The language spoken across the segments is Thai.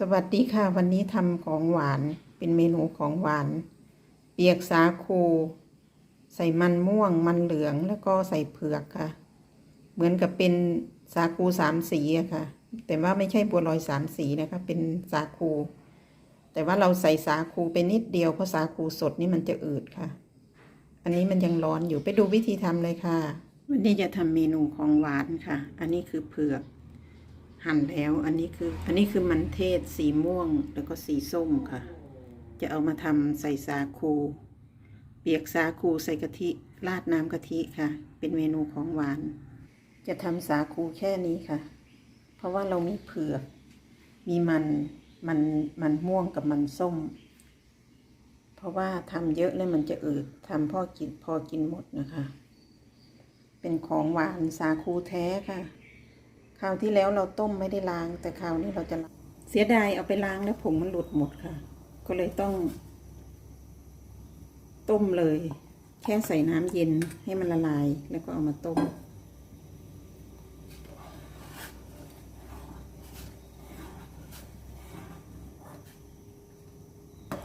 สวัสดีค่ะวันนี้ทำของหวานเป็นเมนูของหวาน เปียกสาคู ใส่มันม่วงมันเหลืองแล้วก็ใส่เผือกค่ะ เหมือนกับเป็นสาคูสามสีอะค่ะ แต่ว่าไม่ใช่บัวลอยสามสีนะคะ เป็นสาคู แต่ว่าเราใส่สาคูไปนิดเดียวเพราะสาคูสดนี่มันจะอืดค่ะ อันนี้มันยังร้อนอยู่ไปดูวิธีทำเลยค่ะ วันนี้จะทำเมนูของหวานค่ะ อันนี้คือเผือก หั่นแล้วอันนี้คืออันนี้คือมันเทศสีม่วงแล้วก็สีส้มค่ะ จะเอามาทำใส่สาคู เปียกสาคูใส่กะทิราดน้ำกะทิค่ะ เป็นเมนูของหวาน จะทำสาคูแค่นี้ค่ะ เพราะว่าเรามีเผือก มีมันมันมันม่วงกับมันส้ม เพราะว่าทำเยอะแล้วมันจะอืดทำพ่อกินพอกินหมดนะคะ เป็นของหวานสาคูแท้ค่ะ คราวที่แล้วเราต้มไม่ได้ล้าง แต่คราวนี้เราจะล้างเสียดายเอาไปล้างแล้วผงมันหลุดหมดค่ะ ก็เลยต้อง ต้มเลย แค่ใส่น้ำเย็นให้มันละลาย แล้วก็เอามาต้ม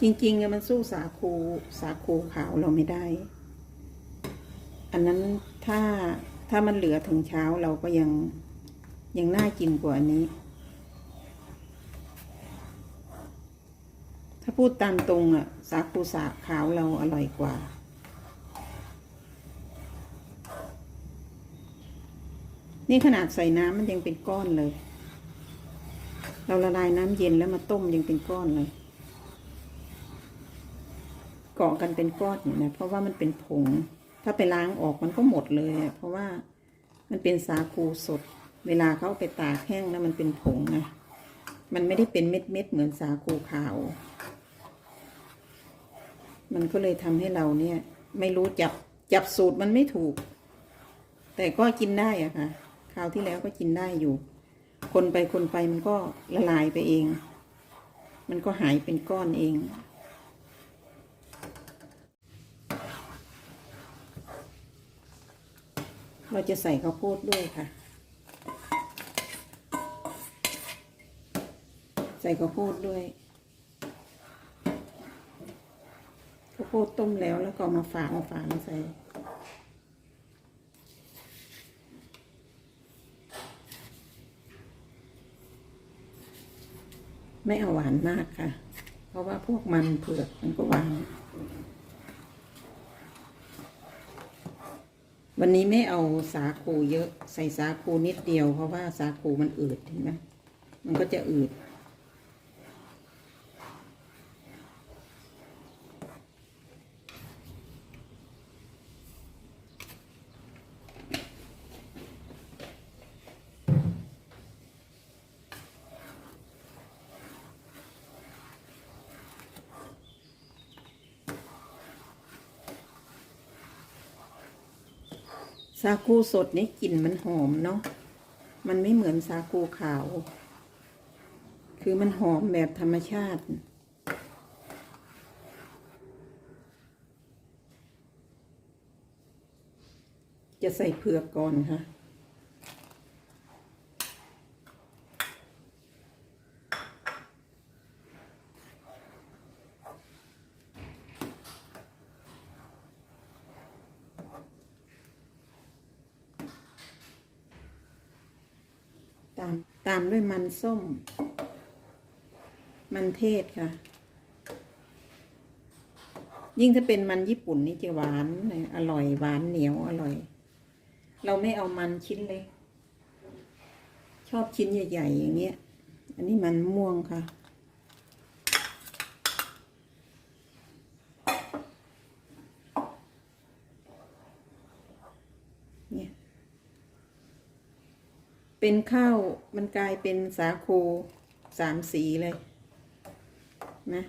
จริงๆมันสู้สาคูสาคูขาวเราไม่ได้ อันนั้นถ้าถ้ามันเหลือถึงเช้าเราก็ยัง ยังน่ากินกว่าอันนี้ ถ้าพูดตามตรงอะสาคูสาขาวเราอร่อยกว่า นี่ขนาดใส่น้ำมันยังเป็นก้อนเลย เราละลายน้ำเย็นแล้วมาต้มยังเป็นก้อนเลยเกาะกันเป็นก้อนอยู่นะเพราะว่ามันเป็นผง ถ้าไปล้างออกมันก็หมดเลย เพราะว่ามันเป็นสาคูสด เวลาเขาไปตากแห้งแล้วมันเป็นผงนะมันไม่ได้เป็นเม็ดเม็ดเหมือนสาคูขาว มันก็เลยทำให้เราเนี่ย ไม่รู้จับจับสูตรมันไม่ถูก แต่ก็กินได้อะค่ะคราวที่แล้วก็กินได้อยู่ คนไปคนไปมันก็ละลายไปเอง มันก็หายเป็นก้อนเองเราจะใส่ข้าวโพดด้วยค่ะ ส่ข้าวโพดด้วยข้าวโพดต้มแล้วแล้วก็เอามาฝานฝานใส่ไม่เอาหวานมากค่ะ เพราะว่าพวกมันเผือกมันก็หวาน วันนี้ไม่เอาสาคูเยอะ ใส่สาคูนิดเดียว เพราะว่าสาคูมันอืดเห็นไหมมันก็จะอืด สาคูสดนี่กลิ่นมันหอมเนาะ มันไม่เหมือนสาคูขาว คือมันหอมแบบธรรมชาติจะใส่เผือกก่อนค่ะ ตามด้วยมันส้ม มันเทศค่ะ ยิ่งถ้าเป็นมันญี่ปุ่นนี่จะหวานอร่อยหวานเหนียวอร่อย เราไม่เอามันชิ้นเล็กชอบชิ้นใหญ่ ๆ อย่างเงี้ย อันนี้มันม่วงค่ะ เป็นข้าวมันกลายเป็นสาคูสามสีเลยนะ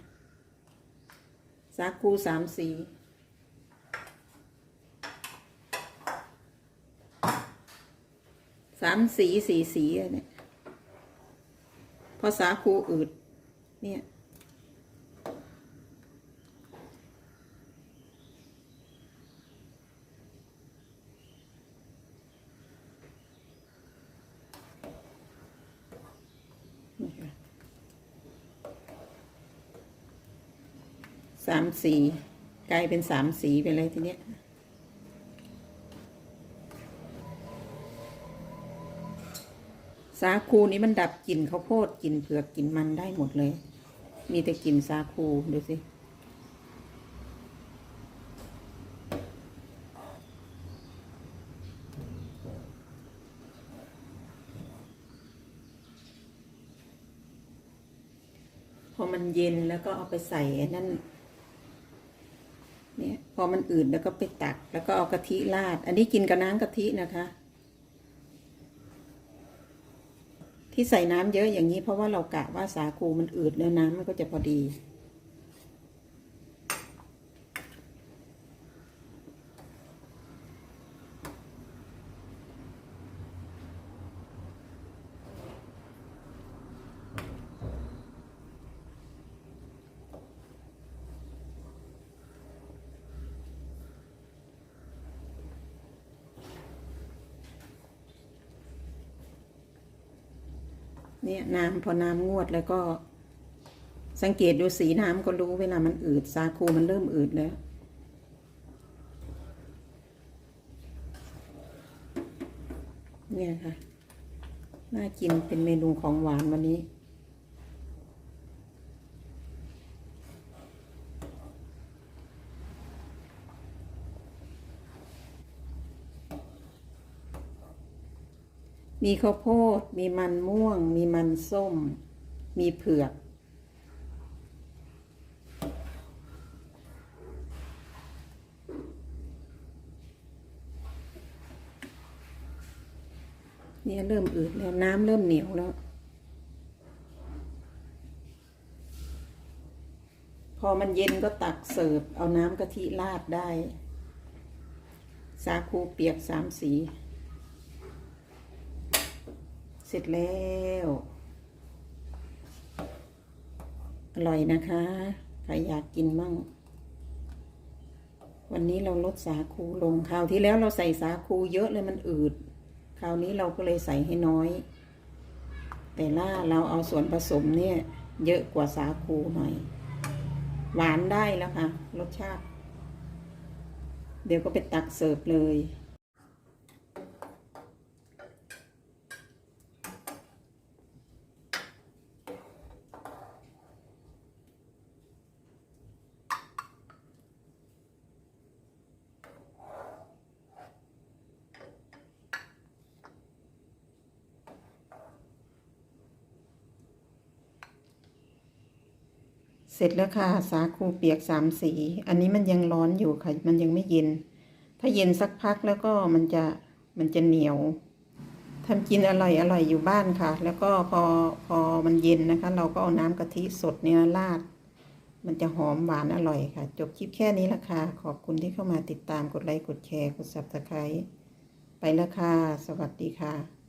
สาคูสามสีสามสีสี่สีอะเนี่ยพอสาคูอืดเนี่ย นี่ค่ะ สามสีกลายเป็นสามสีไปเลยทีเนี้ยสาคูนี้มันดับกลิ่นข้าวโพดกลิ่นเผือกกลิ่นมันได้หมดเลย มีแต่กลิ่นสาคูดูสิพอมันเย็นแล้วก็เอาไปใส่นั่น อมันอืดแล้วก็ไปตัก แล้วก็เอากะทิราด อันนี้กินกับน้ำกะทินะคะ ที่ใส่น้ำเยอะอย่างนี้เพราะว่าเรากะว่าสาคูมันอืดแล้วน้ำมันก็จะพอดี เนี่ยน้ำพอน้ำงวดแล้วก็ สังเกตดูสีน้ำก็รู้เวลามันอืดสาคูมันเริ่มอืดแล้วเนี่ยค่ะ น่ากินเป็นเมนูของหวานวันนี้ มีข้าวโพด มีมันม่วง มีมันส้ม มีเผือก เนี่ยเริ่มอืดแล้วน้ำเริ่มเหนียวแล้วพอมันเย็นก็ตักเสิร์ฟ เอาน้ำกะทิราดได้ สาคูเปียกสามสี เสร็จแล้ว อร่อยนะคะ ใครอยากกินมั่ง วันนี้เราลดสาคูลงคราวที่แล้วเราใส่สาคูเยอะเลยมันอืด คราวนี้เราก็เลยใส่ให้น้อย แต่ล่าเราเอาส่วนผสมเนี่ย เยอะกว่าสาคูหน่อย หวานได้แล้วค่ะ รสชาติ เดี๋ยวก็ไปตักเสิร์ฟเลย เสร็จแล้วค่ะ สาคูเปียกสามสี อันนี้มันยังร้อนอยู่ค่ะ มันยังไม่เย็น ถ้าเย็นสักพักแล้วก็มันจะมันจะเหนียวทำกินอร่อยอร่อยอยู่บ้านค่ะ แล้วก็พอพอมันเย็นนะคะ เราก็เอาน้ำกะทิสดเนี่ยราด มันจะหอมหวานอร่อยค่ะ จบคลิปแค่นี้ละค่ะ ขอบคุณที่เข้ามาติดตามกดไลค์กดแชร์กด subscribe ไปล้วค่ะ สวัสดีค่ะ